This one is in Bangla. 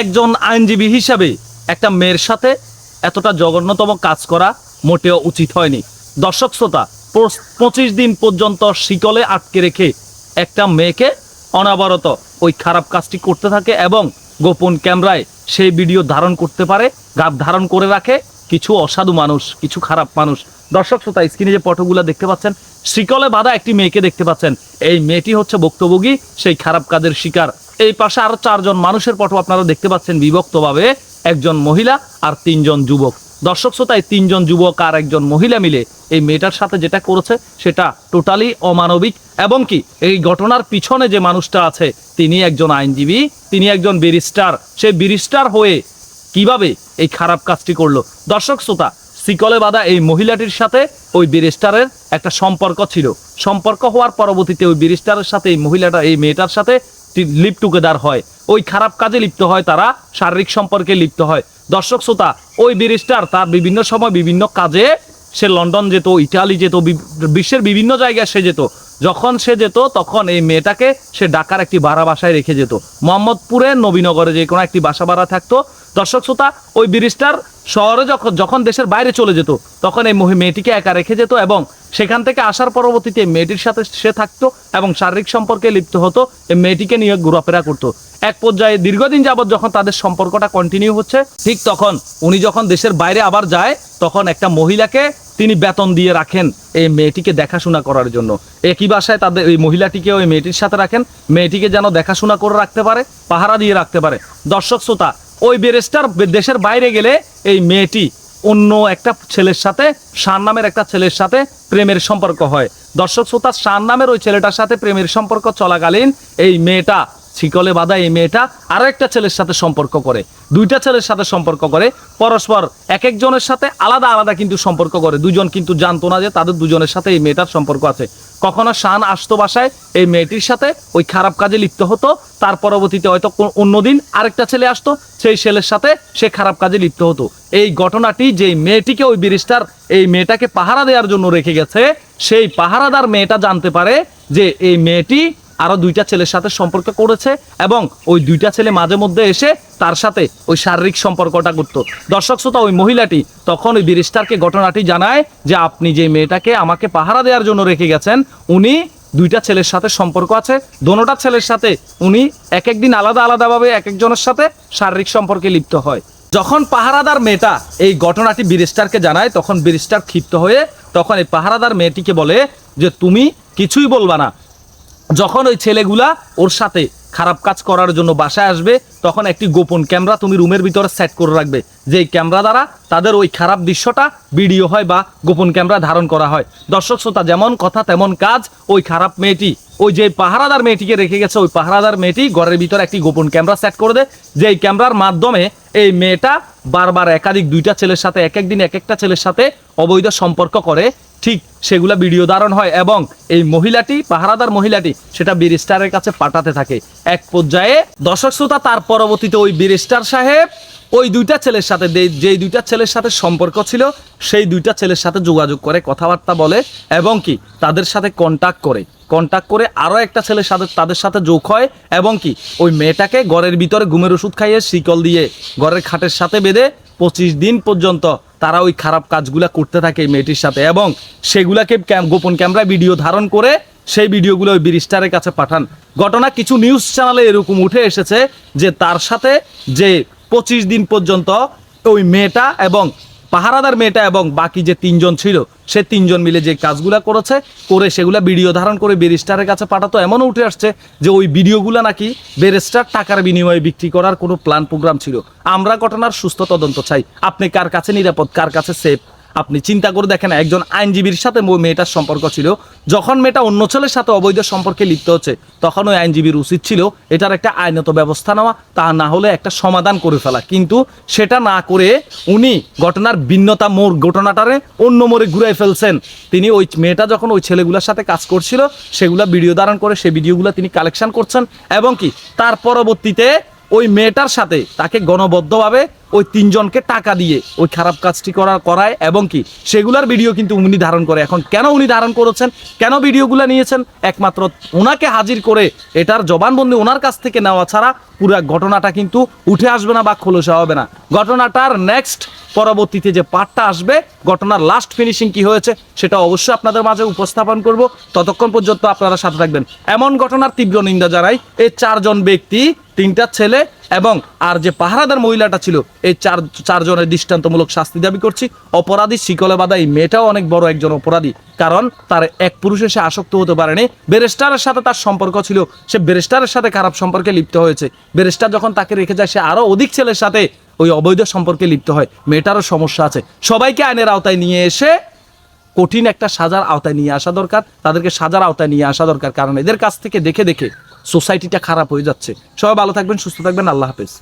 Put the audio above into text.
একজন আইনজীবী হিসাবে একটা মেয়ের সাথে এতটা জঘন্যতম কাজ করা মোটেও উচিত হয়নি। দর্শক শ্রোতা পঁচিশ দিন পর্যন্ত শিকলে আটকে রেখে একটা মেয়েকে অনাবরত ওই খারাপ কাজটি করতে থাকে এবং গোপন ক্যামেরায় সেই ভিডিও ধারণ করতে পারে, গাব ধারণ করে রাখে কিছু অসাধু মানুষ, কিছু খারাপ মানুষ। দর্শক শ্রোতা স্ক্রিনে যে ফটোগুলো দেখতে পাচ্ছেন, শিকলে বাঁধা একটি মেয়েকে দেখতে পাচ্ছেন। এই মেয়েটি হচ্ছে ভুক্তভোগী, সেই খারাপ কাজের শিকার। এই পাশে আরও চারজন মানুষের ফটো আপনারা দেখতে পাচ্ছেন বিভক্তভাবে, একজন মহিলা আর তিনজন যুবক। দর্শক শ্রোতা, এই তিনজন যুবক আর একজন মহিলা মিলে এই মেয়েটার সাথে যেটা করেছে, সেটা টোটালি অমানবিক। এবং কি, এই ঘটনার পিছনে যে মানুষটা আছে, তিনি একজন আইনজীবী, তিনি একজন ব্যারিস্টার সেই ব্যারিস্টার হয়ে কীভাবে এই খারাপ কাজটি করল? দর্শক শ্রোতা সিকলে বাঁধা এই মহিলাটির সাথে ওই ব্যারিস্টারের একটা সম্পর্ক ছিল। সম্পর্ক হওয়ার পরবর্তীতে ওই ব্যারিস্টারের সাথে এই মহিলাটা, এই মেয়েটার সাথে লিপ টুগেদার হয়। ওই খারাপ কাজে লিপ্ত হয় তারা, শারীরিক সম্পর্কে লিপ্ত হয়। দর্শক শ্রোতা, ওই ব্যারিস্টার তার বিভিন্ন সময় বিভিন্ন কাজে সে লন্ডন যেত, ইটালি যেত বিশ্বের বিভিন্ন জায়গায় সে যেত। যখন সে যেত, তখন এই মেয়েটাকে সে ঢাকার একটি ভাড়া বাসায় রেখে যেত। মোহাম্মদপুরে, নবীনগরে যে কোনো একটি বাসা ভাড়া থাকতো। দর্শক শ্রোতা, ওই ব্রিজটার শহরে যখন যখন দেশের বাইরে চলে যেত, তখন এই মেয়েটিকে একা রেখে যেত এবং সেখান থেকে আসার পরবর্তীতে মেয়েটির সাথে সে থাকতো এবং শারীরিক সম্পর্কে লিপ্ত হতো। এই মেয়েটিকে নিয়ে ঘোরাফেরা করতো। এক পর্যায়ে দীর্ঘদিন যাবত যখন তাদের সম্পর্কটা কন্টিনিউ হচ্ছে, ঠিক তখন উনি যখন দেশের বাইরে আবার যায়, তখন একটা মহিলাকে তিনি বেতন দিয়ে রাখেন এই মেয়েটিকে দেখাশোনা করার জন্য। একই বাসায় তাদের এই মহিলাটিকে ওই মেয়েটির সাথে রাখেন। মেয়েটিকে যেন দেখাশোনা করে রাখতে পারে, পাহারা দিয়ে রাখতে পারে। দর্শক শ্রোতা, ওই বেরেস্টার দেশের বাইরে গেলে এই মেয়েটি অন্য একটা ছেলের সাথে, শান নামের একটা ছেলের সাথে প্রেমের সম্পর্ক হয়। দর্শক শ্রোতা, শান নামের ওই ছেলেটার সাথে প্রেমের সম্পর্ক চলাকালীন এই মেয়েটা শিকলে বাঁধা এই মেয়েটা আরও একটা ছেলের সাথে সম্পর্ক করে। দুইটা ছেলের সাথে সম্পর্ক করে, পরস্পর এক একজনের সাথে আলাদা আলাদা কিন্তু সম্পর্ক করে। দুজন কিন্তু জানতো না যে তাদের দুজনের সাথে এই মেয়েটার সম্পর্ক আছে। কখনো শান আসতো বাসায়, এই মেয়েটির সাথে ওই খারাপ কাজে লিপ্ত হতো। তার পরবর্তীতে হয়তো অন্যদিন আরেকটা ছেলে আসতো, সেই ছেলের সাথে সে খারাপ কাজে লিপ্ত হতো। এই ঘটনাটি যে মেয়েটিকে ওই ব্যারিস্টার এই মেয়েটাকে পাহারা দেওয়ার জন্য রেখে গেছে, সেই পাহারাদার মেয়েটা জানতে পারে যে এই মেয়েটি আরও দুইটা ছেলের সাথে সম্পর্ক করেছে এবং ওই দুইটা ছেলে মাঝে মধ্যে এসে তার সাথে ওই শারীরিক সম্পর্কটা করতো। দর্শক শ্রোতা, ওই মহিলাটি তখন ওই ব্যারিস্টারকে ঘটনাটি জানায় যে আপনি যে মেয়েটাকে আমাকে পাহারা দেওয়ার জন্য রেখে গেছেন, উনি দুইটা ছেলের সাথে সম্পর্ক আছে, দোনোটা ছেলের সাথে উনি এক একদিন আলাদা আলাদাভাবে এক একজনের সাথে শারীরিক সম্পর্কে লিপ্ত হয়। যখন পাহারাদার মেয়েটা এই ঘটনাটি ব্যারিস্টারকে জানায়, তখন ব্যারিস্টার ক্ষিপ্ত হয়ে তখন এই পাহারাদার মেয়েটিকে বলে যে, তুমি কিছুই বলবা না যখন ওই ছেলেগুলা ওর সাথে খারাপ কাজ করার জন্য বাসায় আসবে, তখন একটি গোপন ক্যামেরা তুমি রুমের ভিতরে সেট করে রাখবে। যেই ক্যামেরা দ্বারা তাদের ওই খারাপ দৃশ্যটা ভিডিও হয় বা গোপন ক্যামেরা ধারণ করা হয়। দর্শক শ্রোতা, যেমন কথা তেমন কাজ, ওই খারাপ মেয়েটি, ওই যে পাহারাদার মেয়েটিকে রেখে গেছে, ওই পাহারাদার মেয়েটি ঘরের ভিতরে একটি গোপন ক্যামেরা সেট করে দেয়। যেই ক্যামেরার মাধ্যমে এই মেয়েটা বারবার একাধিক দুইটা ছেলের সাথে, এক একদিন এক একটা ছেলের সাথে অবৈধ সম্পর্ক করে। ঠিক সেগুলা ভিডিও ধারণ হয় এবং এই মহিলাটি, পাহারাদার মহিলাটি, সেটা ব্যারিস্টারের কাছে পাঠাতে থাকে। এক পর্যায়ে দর্শক শ্রোতা, তার পরবর্তীতে ওই ব্যারিস্টার সাহেব ওই দুইটা ছেলের সাথে যেই দুইটা ছেলের সাথে সম্পর্ক ছিল, সেই দুইটা ছেলের সাথে যোগাযোগ করে, কথাবার্তা বলে এবং কি তাদের সাথে কন্টাক্ট করে। কন্টাক্ট করে আরও একটা ছেলের সাথে, তাদের সাথে যোগ হয় এবং কি ওই মেয়েটাকে ঘরের ভিতরে ঘুমের ওষুধ খাইয়ে শিকল দিয়ে ঘরের খাটের সাথে বেঁধে পঁচিশ দিন পর্যন্ত তারা ওই খারাপ কাজগুলো করতে থাকে এই মেয়েটির সাথে এবং সেগুলাকে গোপন ক্যামেরায় ভিডিও ধারণ করে সেই ভিডিওগুলো ওই ব্রিস্টারের কাছে পাঠান। ঘটনা কিছু নিউজ চ্যানেলে এরকম উঠে এসেছে যে তার সাথে যে পঁচিশ দিন পর্যন্ত ওই মেয়েটা এবং পাহারাদার মেয়েটা এবং বাকি যে তিনজন ছিল, সে তিনজন মিলে যে কাজগুলা করেছে, করে সেগুলা ভিডিও ধারণ করে বেরিস্টারের কাছে পাঠাতো, এমনও উঠে আসছে যে ওই ভিডিওগুলো নাকি বেরিস্টার টাকার বিনিময়ে বিক্রি করার কোনো প্ল্যান, প্রোগ্রাম ছিল। আমরা ঘটনার সুস্থ তদন্ত চাই। আপনি কার কাছে নিরাপদ, কার কাছে সেফ আপনি চিন্তা করে দেখেন একজন আইনজীবীর সাথে মেয়েটার সম্পর্ক ছিল। যখন মেয়েটা অন্য ছেলের সাথে অবৈধ সম্পর্কে লিপ্ত হচ্ছে, তখন ওই আইনজীবীর উচিত ছিল এটার একটা আইনত ব্যবস্থা নেওয়া, তা না হলে একটা সমাধান করে ফেলা। কিন্তু সেটা না করে উনি ঘটনার ভিন্নতা মোড়, ঘটনাটারে অন্য মোড়ে ঘুরাই ফেলছেন। তিনি ওই মেয়েটা যখন ওই ছেলেগুলোর সাথে কাজ করছিল, সেগুলো ভিডিও ধারণ করে সেই ভিডিওগুলো তিনি কালেকশন করছেন এবং কি, তার পরবর্তীতে ওই মেয়েটার সাথে তাকে গণবদ্ধভাবে ওই তিনজনকে টাকা দিয়ে ওই খারাপ কাজটি করা করায় এবং কি সেগুলার ভিডিও কিন্তু উনি ধারণ করে। এখন কেন উনি ধারণ করেছেন? কেন ভিডিওগুলো নিয়েছেন? একমাত্র ওনাকে হাজির করে এটার জবানবন্দি ওনার কাছ থেকে নেওয়া ছাড়া পুরো ঘটনাটা কিন্তু উঠে আসবে না বা খোলসা হবে না। ঘটনাটার নেক্সট পরবর্তীতে যে পার্টটা আসবে, ঘটনার লাস্ট ফিনিশিং কি হয়েছে, সেটা অবশ্যই আপনাদের মাঝে উপস্থাপন করব। ততক্ষণ পর্যন্ত আপনারা সাথে থাকবেন। এমন ঘটনার তীব্র নিন্দা জানাই, এই চারজন ব্যক্তি তিনটা ছেলে এবং আর যে পাহারাদার মহিলাটা ছিল, এই চার, চারজনের দৃষ্টান্তমূলক শাস্তি দাবি করছি। অপরাধী শিকলে বাধা এই মেয়েটাও অনেক বড় একজন অপরাধী, কারণ তার এক পুরুষে সে আসক্ত হতে পারেনি। বেরেস্টারের সাথে তার সম্পর্ক ছিল, সে বেরেস্টারের সাথে খারাপ সম্পর্কে লিপ্ত হয়েছে। বেরেস্টার যখন তাকে রেখে যায়, সে আরও অধিক ছেলের সাথে ওই অবৈধ সম্পর্কে লিপ্ত হয়। মেয়েটারও সমস্যা আছে। সবাইকে আইনের আওতায় নিয়ে এসে কঠিন একটা সাজার আওতায় নিয়ে আসা দরকার। তাদেরকে সাজার আওতায় নিয়ে আসা দরকার, কারণ এদের কাছ থেকে দেখে দেখে সোসাইটিটা খারাপ হয়ে যাচ্ছে। সবাই ভালো থাকবেন সুস্থ থাকবেন আল্লাহ হাফেজ।